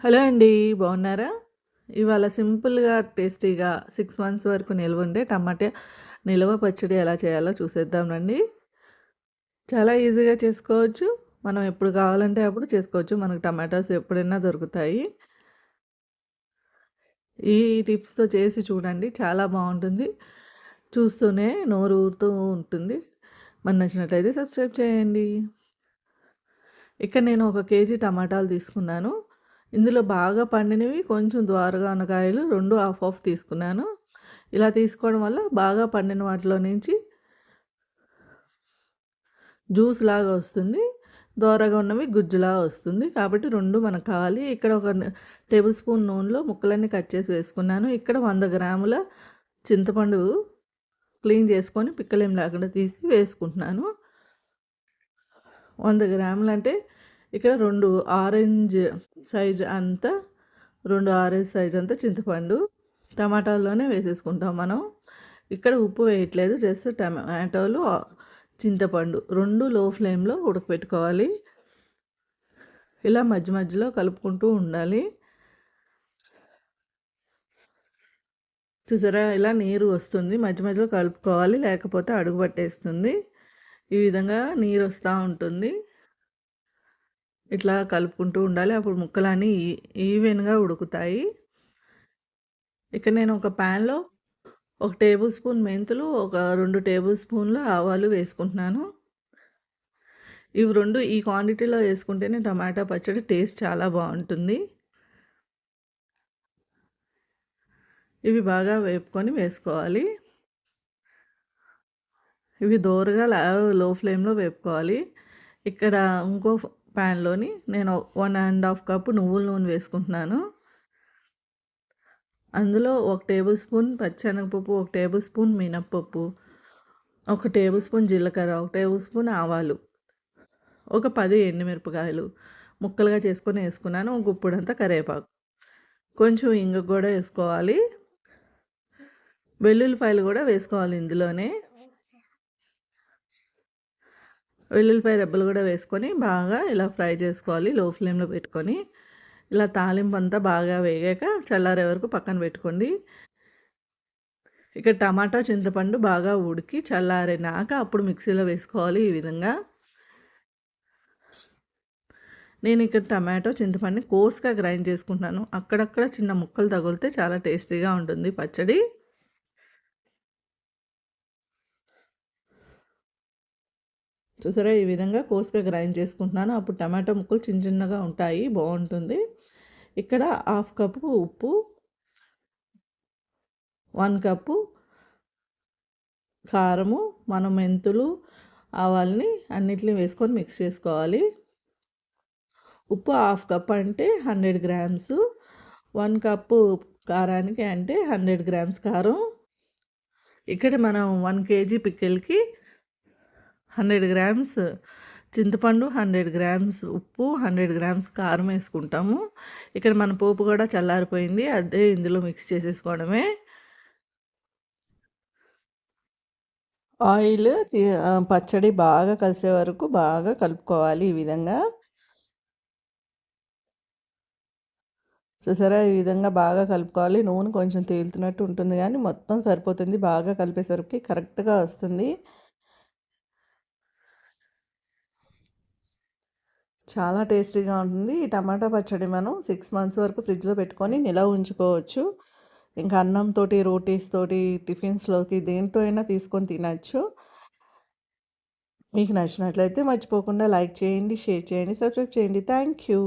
Hello అండి బాగున్నారా? ఇవాళ సింపుల్గా టేస్టీగా సిక్స్ మంత్స్ వరకు నిల్వ ఉండే టమాటా నిల్వ పచ్చడి ఎలా చేయాలో చూసేద్దాం రండి. చాలా ఈజీగా చేసుకోవచ్చు. మనం ఎప్పుడు కావాలంటే అప్పుడు చేసుకోవచ్చు. మనకు టమాటాస్ ఎప్పుడైనా దొరుకుతాయి. ఈ టిప్స్తో చేసి చూడండి చాలా బాగుంటుంది. చూస్తూనే నోరు ఊరుతూ ఉంటుంది. మన నచ్చినట్లయితే సబ్స్క్రైబ్ చేయండి. ఇక్కడ నేను ఒక కేజీ టమాటాలు తీసుకున్నాను. ఇందులో బాగా పండినవి కొంచెం ద్వారగా ఉన్న కాయలు రెండు హాఫ్ హాఫ్ తీసుకున్నాను. ఇలా తీసుకోవడం వల్ల బాగా పండిన వాటిలో నుంచి జ్యూస్ లాగా వస్తుంది. దోరగా ఉన్నవి గుజ్జులాగా వస్తుంది. కాబట్టి రెండు మనకు కావాలి. ఇక్కడ ఒక టేబుల్ స్పూన్ నూనెలో ముక్కలన్నీ కట్ చేసి వేసుకున్నాను. ఇక్కడ వంద గ్రాముల చింతపండు క్లీన్ చేసుకొని పిక్కలేం లేకుండా తీసి వేసుకుంటున్నాను. వంద గ్రాములు అంటే ఇక్కడ రెండు ఆరెంజ్ సైజ్ అంతా రెండు ఆరెంజ్ సైజ్ అంతా చింతపండు టమాటాల్లోనే వేసేసుకుంటాం మనం. ఇక్కడ ఉప్పు వేయట్లేదు జస్ట్ టమాటోలు చింతపండు రెండు లో ఫ్లేమ్లో ఉడకపెట్టుకోవాలి. ఇలా మధ్య మధ్యలో కలుపుకుంటూ ఉండాలి. చూసారా? ఇలా నీరు వస్తుంది మధ్య మధ్యలో కలుపుకోవాలి లేకపోతే అడుగు పట్టేస్తుంది. ఈ విధంగా నీరు వస్తూ ఉంటుంది. ఇట్లా కలుపుకుంటూ ఉండాలి. అప్పుడు ముక్కలన్నీ ఈవెన్గా ఉడుకుతాయి. ఇక నేను ఒక ప్యాన్లో ఒక టేబుల్ స్పూన్ మెంతులు ఒక రెండు టేబుల్ స్పూన్లు ఆవాలు వేసుకుంటున్నాను. ఇవి రెండు ఈ క్వాంటిటీలో వేసుకుంటేనే టమాటా పచ్చడి టేస్ట్ చాలా బాగుంటుంది. ఇవి బాగా వేపుకొని వేసుకోవాలి. ఇవి దోరగా లో ఫ్లేమ్లో వేపుకోవాలి. ఇక్కడ ఇంకో ప్యాన్లోని నేను వన్ అండ్ హాఫ్ కప్ నువ్వుల నూనె వేసుకుంటున్నాను. అందులో ఒక టేబుల్ స్పూన్ పచ్చెనగపప్పు ఒక టేబుల్ స్పూన్ మినప్పప్పు ఒక టేబుల్ స్పూన్ జీలకర్ర ఒక టేబుల్ స్పూన్ ఆవాలు ఒక పది ఎండుమిరపకాయలు ముక్కలుగా చేసుకొని వేసుకున్నాను. ఒక గుప్పుడంతా కరివేపాకు. కొంచెం ఇంగ కూడా వేసుకోవాలి. వెల్లుల్లిపాయలు కూడా వేసుకోవాలి ఇందులోనే. వెల్లుల్లిపాయ రెబ్బలు కూడా వేసుకొని బాగా ఇలా ఫ్రై చేసుకోవాలి. లో ఫ్లేమ్లో పెట్టుకొని ఇలా తాలింపు అంతా బాగా వేగాక చల్లారే వరకు పక్కన పెట్టుకోండి. ఇక టమాటా చింతపండు బాగా ఉడికి చల్లారినాక అప్పుడు మిక్సీలో వేసుకోవాలి ఈ విధంగా. నేను ఇక్కడ టమాటో చింతపండుని కోర్స్గా గ్రైండ్ చేసుకుంటాను అక్కడక్కడ చిన్న ముక్కలు తగిలితే చాలా టేస్టీగా ఉంటుంది పచ్చడి. చూసారా? ఈ విధంగా కోసుగా గ్రైండ్ చేసుకుంటున్నాను. అప్పుడు టమాటో ముక్కలు చిన్న చిన్నగా ఉంటాయి. బాగుంటుంది. ఇక్కడ హాఫ్ కప్పు ఉప్పు వన్ కప్పు కారము మనం మెంతులు ఆవాల్ని అన్నిటిని వేసుకొని మిక్స్ చేసుకోవాలి. ఉప్పు హాఫ్ కప్ అంటే హండ్రెడ్ గ్రామ్స్. వన్ కప్పు కారానికి అంటే హండ్రెడ్ గ్రామ్స్ కారం. ఇక్కడ మనం వన్ కేజీ పిక్కెల్కి హండ్రెడ్ గ్రామ్స్ చింతపండు హండ్రెడ్ గ్రామ్స్ ఉప్పు హండ్రెడ్ గ్రామ్స్ కారం వేసుకుంటాము. ఇక్కడ మన పోపు కూడా చల్లారిపోయింది అదే ఇందులో మిక్స్ చేసేసుకోవడమే. ఆయిల్ పచ్చడి బాగా కలిసే వరకు బాగా కలుపుకోవాలి ఈ విధంగా. చూసారా? ఈ విధంగా బాగా కలుపుకోవాలి. నూనె కొంచెం తేలుతున్నట్టు ఉంటుంది కానీ మొత్తం సరిపోతుంది. బాగా కలిపేసరికి కరెక్ట్గా వస్తుంది. చాలా టేస్టీగా ఉంటుంది. ఈ టమాటా పచ్చడి మనం సిక్స్ మంత్స్ వరకు ఫ్రిడ్జ్లో పెట్టుకొని నిలవ ఉంచుకోవచ్చు. ఇంకా అన్నంతో రోటీస్ తోటి టిఫిన్స్లోకి దేంతో అయినా తీసుకొని తినచ్చు. మీకు నచ్చినట్లయితే మర్చిపోకుండా లైక్ చేయండి షేర్ చేయండి సబ్స్క్రైబ్ చేయండి. Thank you.